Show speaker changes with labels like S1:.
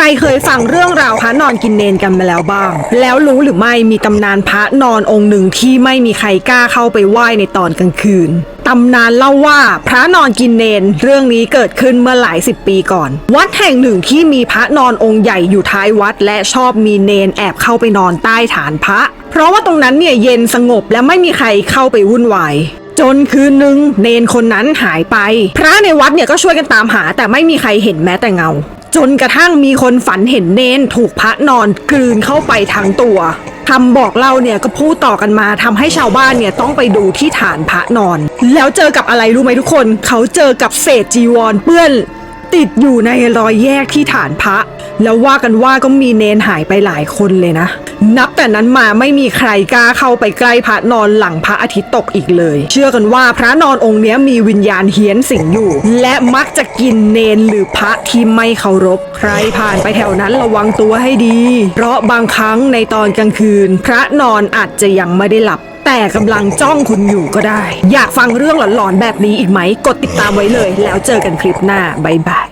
S1: รเคยฟังเรื่องราวพระนอนกินเนนกันมาแล้วบ้าง แล้วรู้หรือไม่มีตำนานพระนอนองค์หนึ่งที่ไม่มีใครกล้าเข้าไปไหว้ในตอนกลางคืนตำนานเล่าว่าพระนอนกินเนน เรื่องนี้เกิดขึ้นเมื่อหลายสิบปีก่อน วัดแห่งหนึ่งที่มีพระนอนองค์ใหญ่อยู่ท้ายวัด และชอบมีเนนแอบเข้าไปนอนใต้ฐานพระ เพราะว่าตรงนั้นเนี่ยเย็นสงบและไม่มีใครเข้าไปวุ่นวายจนคืนหนึ่งเนนคนนั้นหายไป พระในวัดเนี่ยก็ช่วยกันตามหาแต่ไม่มีใครเห็นแม้แต่เงา จนกระทั่งมีคนฝันเห็นเนนถูกพระนอนกลืนเข้าไปทั้งตัวคำบอกเล่าเนี่ยก็พูดต่อกันมาทำให้ชาวบ้านเนี่ยต้องไปดูที่ฐานพระนอน แล้วเจอกับอะไรรู้ไหมทุกคน เขาเจอกับเศษจีวรเปื้อนติดอยู่ในรอยแยกที่ฐานพระ แล้วว่ากันว่าก็มีเนนหายไปหลายคนเลยนะ นับแต่นั้นมาไม่มีใครกล้าเข้าไปใกล้พระนอนหลังพระอาทิตย์ตกอีกเลย เชื่อกันว่าพระนอนองค์นี้มีวิญญาณเฮี้ยนสิงอยู่ และมักจะกินเนนหรือพระที่ไม่เคารพ ใครผ่านไปแถวนั้นระวังตัวให้ดี เพราะบางครั้งในตอนกลางคืน พระนอนอาจจะยังไม่ได้หลับแต่กำลังจ้องคุณอยู่ก็ได้ อยากฟังเรื่องหลอนๆแบบนี้อีกไหม กดติดตามไว้เลย แล้วเจอกันคลิปหน้า บ๊ายบาย